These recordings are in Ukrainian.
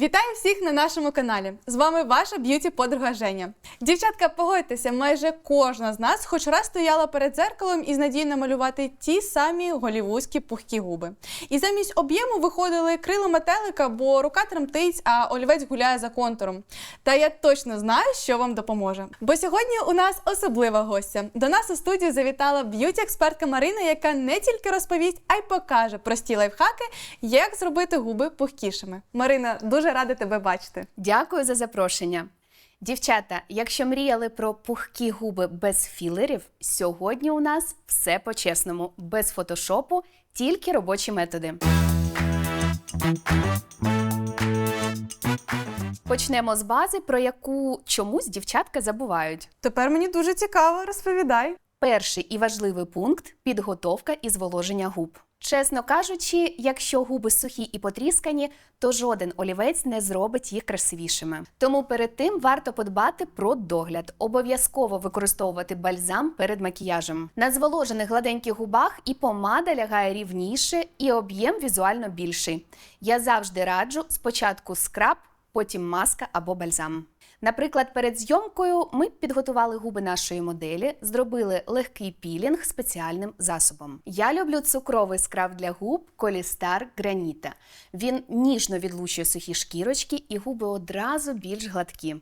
Вітаю всіх на нашому каналі. З вами ваша б'юті подруга Женя. Дівчатка, погодьтеся, майже кожна з нас хоч раз стояла перед зеркалом із надією намалювати ті самі голівудські пухкі губи. І замість об'єму виходили крила метелика, бо рука тремтить, а олівець гуляє за контуром. Та я точно знаю, що вам допоможе. Бо сьогодні у нас особлива гостя. До нас у студію завітала б'юті-експертка Марина, яка не тільки розповість, а й покаже прості лайфхаки, як зробити губи пухкішими. Марина, дуже рада тебе бачити. Дякую за запрошення. Дівчата, якщо мріяли про пухкі губи без філерів, сьогодні у нас все по-чесному, без фотошопу, тільки робочі методи. Почнемо з бази, про яку чомусь дівчатка забувають. Тепер мені дуже цікаво, розповідай. Перший і важливий пункт підготовка і зволоження губ. Чесно кажучи, якщо губи сухі і потріскані, то жоден олівець не зробить їх красивішими. Тому перед тим варто подбати про догляд, обов'язково використовувати бальзам перед макіяжем. На зволожених гладеньких губах і помада лягає рівніше, і об'єм візуально більший. Я завжди раджу спочатку скраб, потім маска або бальзам. Наприклад, перед зйомкою ми підготували губи нашої моделі, зробили легкий пілінг спеціальним засобом. Я люблю цукровий скраб для губ Колістар Граніта. Він ніжно відлучує сухі шкірочки і губи одразу більш гладкі.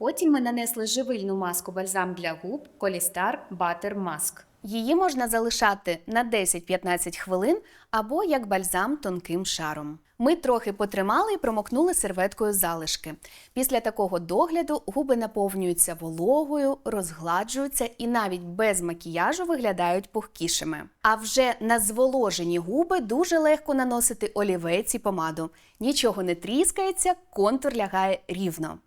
Потім ми нанесли живильну маску бальзам для губ Колістар Butter Mask. Її можна залишати на 10-15 хвилин або як бальзам тонким шаром. Ми трохи потримали і промокнули серветкою залишки. Після такого догляду губи наповнюються вологою, розгладжуються і навіть без макіяжу виглядають пухкішими. А вже на зволожені губи дуже легко наносити олівець і помаду. Нічого не тріскається, контур лягає рівно.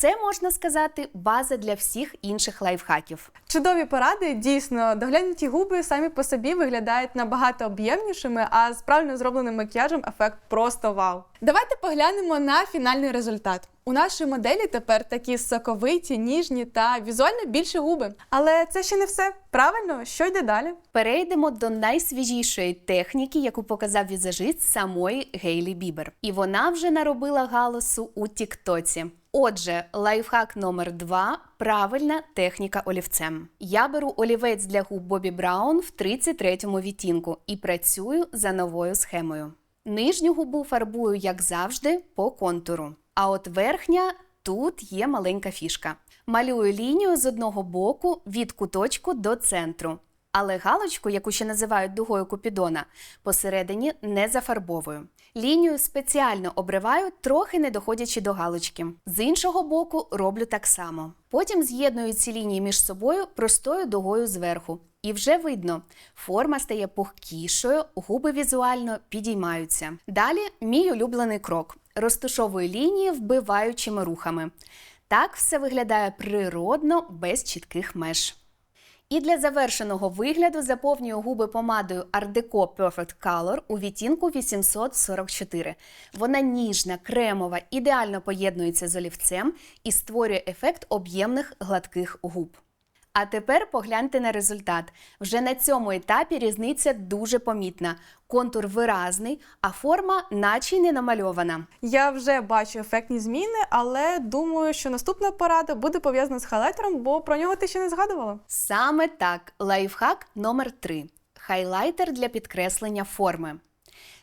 Це можна сказати база для всіх інших лайфхаків. Чудові поради, дійсно, доглянуті губи самі по собі виглядають набагато об'ємнішими, а з правильно зробленим макіяжем ефект просто вау. Давайте поглянемо на фінальний результат. У нашої моделі тепер такі соковиті, ніжні та візуально більші губи. Але це ще не все. Правильно, що йде далі? Перейдемо до найсвіжішої техніки, яку показав візажист самої Гейлі Бібер. І вона вже наробила галасу у Тіктоці. Отже, лайфхак номер два правильна техніка олівцем. Я беру олівець для губ Бобі Браун в 33-му відтінку і працюю за новою схемою. Нижню губу фарбую, як завжди, по контуру. А от верхня тут є маленька фішка. Малюю лінію з одного боку від куточку до центру. Але галочку, яку ще називають дугою Купідона, посередині не зафарбовую. Лінію спеціально обриваю, трохи не доходячи до галочки. З іншого боку роблю так само. Потім з'єдную ці лінії між собою простою дугою зверху. І вже видно, форма стає пухкішою, губи візуально підіймаються. Далі мій улюблений крок. Розташовую лінії вбиваючими рухами. Так все виглядає природно, без чітких меж. І для завершеного вигляду заповнюю губи помадою Art Deco Perfect Color у відтінку 844. Вона ніжна, кремова, ідеально поєднується з олівцем і створює ефект об'ємних гладких губ. А тепер погляньте на результат. Вже на цьому етапі різниця дуже помітна. Контур виразний, а форма наче й не намальована. Я вже бачу ефектні зміни, але думаю, що наступна порада буде пов'язана з хайлайтером, бо про нього ти ще не згадувала. Саме так, лайфхак номер 3 Хайлайтер для підкреслення форми.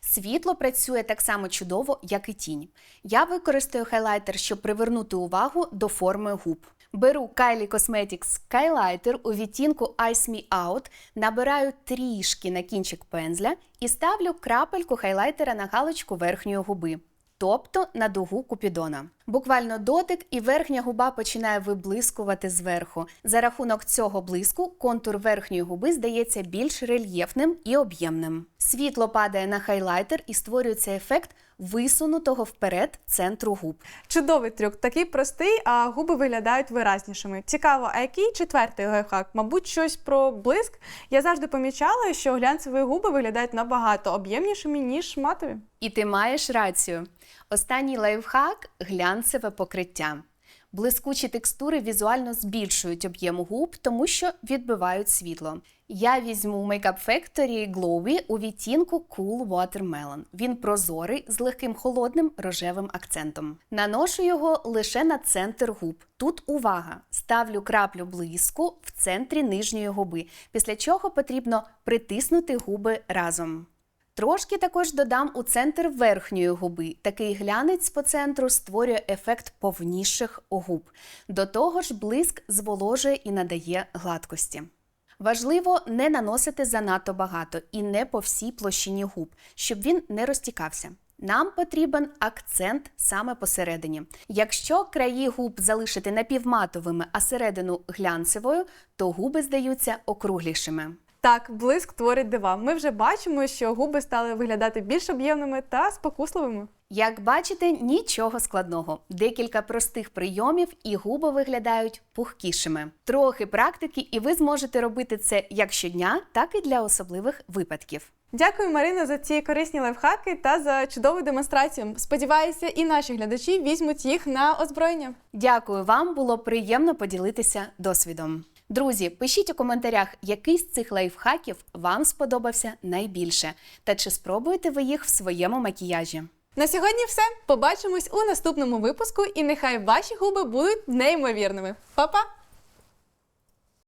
Світло працює так само чудово, як і тінь. Я використаю хайлайтер, щоб привернути увагу до форми губ. Беру Kylie Cosmetics Skylighter у відтінку Ice Me Out, набираю трішки на кінчик пензля і ставлю крапельку хайлайтера на галочку верхньої губи, тобто на дугу купідона. Буквально дотик, і верхня губа починає виблискувати зверху. За рахунок цього блиску контур верхньої губи здається більш рельєфним і об'ємним. Світло падає на хайлайтер і створюється ефект висунутого вперед центру губ. Чудовий трюк, такий простий, а губи виглядають виразнішими. Цікаво, а який четвертий лайфхак? Мабуть, щось про блиск. Я завжди помічала, що глянцеві губи виглядають набагато об'ємнішими, ніж матові. І ти маєш рацію. Останній лайфхак глянцеве покриття. Блискучі текстури візуально збільшують об'єм губ, тому що відбивають світло. Я візьму Makeup Factory Glowy у відтінку Cool Watermelon. Він прозорий з легким холодним рожевим акцентом. Наношу його лише на центр губ. Тут увага! Ставлю краплю блиску в центрі нижньої губи, після чого потрібно притиснути губи разом. Трошки також додам у центр верхньої губи. Такий глянець по центру створює ефект повніших губ. До того ж, блиск зволожує і надає гладкості. Важливо не наносити занадто багато і не по всій площині губ, щоб він не розтікався. Нам потрібен акцент саме посередині. Якщо краї губ залишити напівматовими, а середину глянцевою, то губи здаються округлішими. Так, блиск творить дива. Ми вже бачимо, що губи стали виглядати більш об'ємними та спокусливими. Як бачите, нічого складного. Декілька простих прийомів, і губи виглядають пухкішими. Трохи практики, і ви зможете робити це як щодня, так і для особливих випадків. Дякую, Марина, за ці корисні лайфхаки та за чудову демонстрацію. Сподіваюся, і наші глядачі візьмуть їх на озброєння. Дякую вам, було приємно поділитися досвідом. Друзі, пишіть у коментарях, який з цих лайфхаків вам сподобався найбільше, та чи спробуєте ви їх в своєму макіяжі. На сьогодні все. Побачимось у наступному випуску, і нехай ваші губи будуть неймовірними. Па-па!